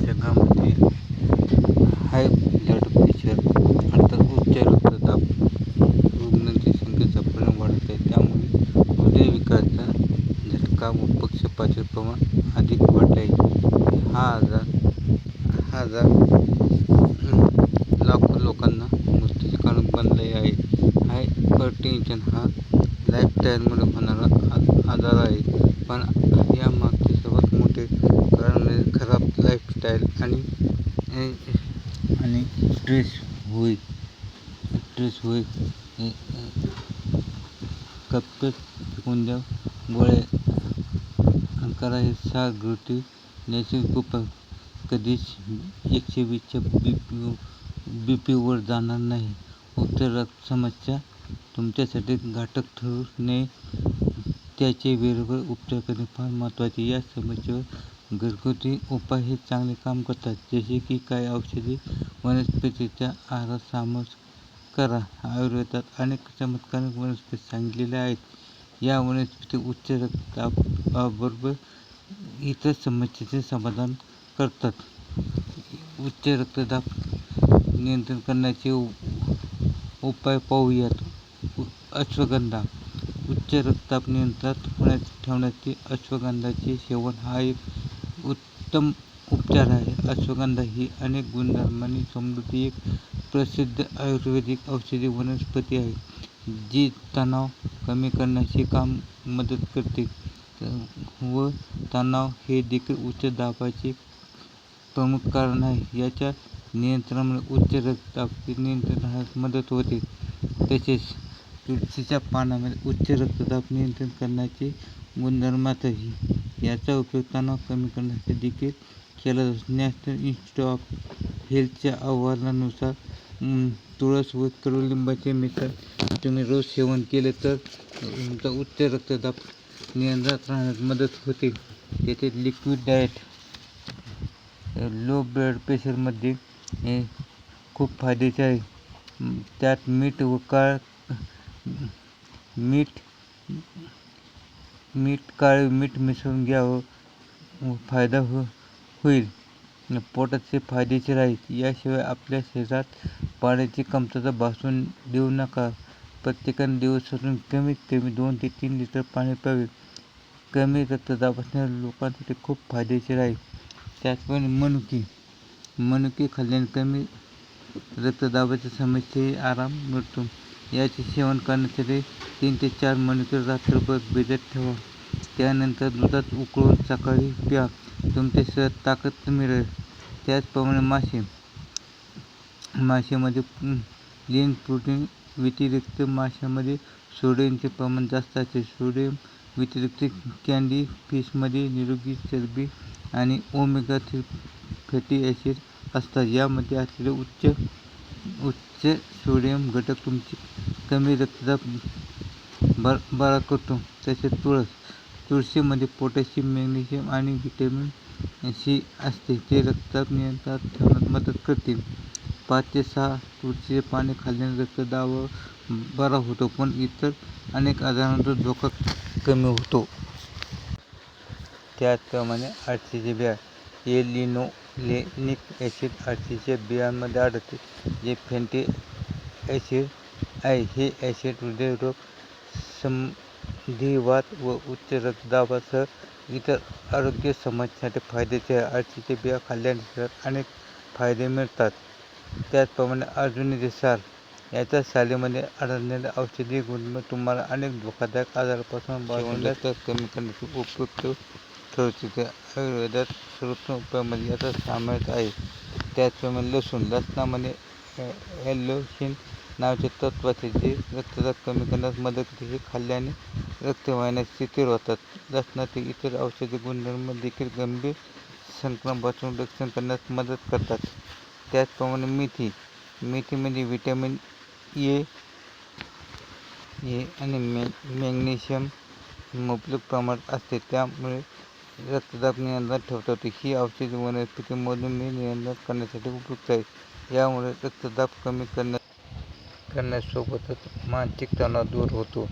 जगामध्ये high blood pressure अर्थात उच्च रक्तदाब. रुग्णांची संख्येचा परिणाम वाढत आहे त्यामुळे हृदयविकाराचा झटका व पक्षपाचे प्रमाण अधिक वाढले आहे हा आजार हा आजार लाखो लोकांना मृत्यूचे कारण बनले आहे. हायपरटेन्शन हा लाईफस्टाईलमुळे होणारा आजार आहे. पण यामागचे सर्वात मोठे लाईफस्टाईल आणि आणि स्ट्रेस होय. स्ट्रेस होय. कप्पे फेकून द्या. गोळ्या करा. हे सहा गोटी नैसर्गिक उपाय. कधीच एकशे वीसच्या बी पी बी पीवर जाणार नाही. उच्च रक्त समस्या. तुमच्यासाठी घातक ठरू नये. त्याचे वेळेवर उपचार करणे फार महत्त्वाचे. या समस्येवर घरगुती उपाय हे चांगले काम करतात. जसे की काही औषधी वनस्पतीच्या आहारात समावेश करा आयुर्वेदात अनेक चमत्कारिक वनस्पती सांगितलेल्या आहेत. या वनस्पती उच्च रक्तदाबाबरोबर इतर समस्येचे समाधान करतात. उच्च रक्तदाब नियंत्रण करण्याचे उपाय पाहूयात. अश्वगंधा. उच्च रक्तदाब नियंत्रणात होण्यास ठेवण्यासाठी अश्वगंधाचे सेवन हा एक उत्तम उपचार आहे. अश्वगंधा ही अनेक गुणधर्मांनी समृद्ध एक प्रसिद्ध आयुर्वेदिक औषधी वनस्पती आहे जी तणाव कमी करण्याचे काम मदत करते. व तणाव हे देखील उच्च दाबाचे प्रमुख कारण आहे. याच्या नियंत्रणामुळे उच्च रक्तदाब नियंत्रणास मदत होते. तसेच तुळशीच्या पानामध्ये उच्च रक्तदाब नियंत्रण करण्याचे गुणधर्मातही याचा उपयोग तणाव कमी करण्यासाठी देखील केला जातो. नॅशनल इन्स्टिट्यूट ऑफ हेल्थच्या अहवालानुसार तुळस व कडुलिंबाचे मिश्रण तुम्ही रोज सेवन केले तर तुमचा उच्च रक्तदाब नियंत्रणात राहण्यास मदत होते. त्याचे लिक्विड डाएट लो ब्लड प्रेशरमध्ये हे खूप फायद्याचे आहे. त्यात मीठ व काळ मीठ मीठ काळे मीठ मिसळून घ्यावं. फायदा हो होईल. पोटाचे फायदेशीर आहेत. याशिवाय आपल्या शरीरात पाण्याची कमतरता भासून देऊ नका. प्रत्येकाने दिवसातून कमीत कमी दोन ते तीन लिटर पाणी प्यावे. कमी रक्तदाब असणाऱ्या लोकांसाठी खूप फायदेशीर आहे. त्याचप्रमाणे मनुकी. मनुकी खाल्ल्याने कमी रक्तदाबाच्या समस्येही आराम मिळतो. याचे सेवन करण्यासाठी तीन ते चार मनुके रात्रभर भिजत ठेवा. त्यानंतर दुधात उकळून सकाळी प्या. तुमच्या शरीरात ताकद मिळेल. त्याचप्रमाणे मासे. मासेमध्ये लीन प्रोटीन व्यतिरिक्त माशामध्ये सोडियमचे प्रमाण जास्त असते. सोडियम व्यतिरिक्त कॅन्डी फिशमध्ये निरोगी चरबी आणि ओमेगा थ्री फॅटी ॲसिड असतात. यामध्ये असलेले उच्च उच्च सोडियम घटक तुमची कमी रक्तदाब बर बरा करतो तसेच तुळस तुळशीमध्ये पोटॅशियम मॅग्नेशियम आणि व्हिटॅमिन सी असते ते रक्तदाब नियंत्रणात ठेवण्यात मदत करते. पाच ते सहा तुळशीचे पाने खाल्ल्याने रक्तदाब बरा होतो पण इतर अनेक आजारांचा धोका कमी होतो. त्याचप्रमाणे अळशीचे बिया हे लिनोलेनिक ॲसिड अळशीच्या बियांमध्ये आढळते जे फॅटी ॲसिड आहे. हे ॲसिड हृदयरोग संधिवात व उच्च रक्तदाबासह इतर आरोग्य समस्यांसाठी फायद्याचे आहे. अळशीच्या बिया खाल्ल्याने शरीरात अनेक फायदे मिळतात. त्याचप्रमाणे अर्जुनीचे साल. याच्या सालीमध्ये आढळलेले औषधी गुणधर्म तुम्हाला अनेक धोकादायक आजारापासून वाचवण्यास कमी करण्याची उपयुक्त ठरवते. आयुर्वेदात सर्वोत्तम उपायामध्ये याचा समावेश आहे. त्याचप्रमाणे लसूण लसणामध्ये ॲलोसिन नावाचे तत्व असते जे रक्तदाब कमी करण्यास मदत करते. हे खाल्ल्याने रक्तवाहिन्या स्थिर होतात. लसणातील इतर औषधी गुणधर्म देखील गंभीर संक्रमणापासून रक्षण करण्यास मदत करतात. त्याचप्रमाणे मेथी. मेथीमध्ये म्हणजे व्हिटॅमिन ए ए आणि मॅ मॅग्नेशियम मुबलक प्रमाणात असते. त्यामुळे रक्तदाब नियंत्रण ठेवता येते. ही औषधी वनस्पती मधुमेह नियंत्रण करण्यासाठी उपयुक्त आहे. यामुळे रक्तदाब कमी करण्यास करण्यासोबतच मानसिक तणाव दूर होतो.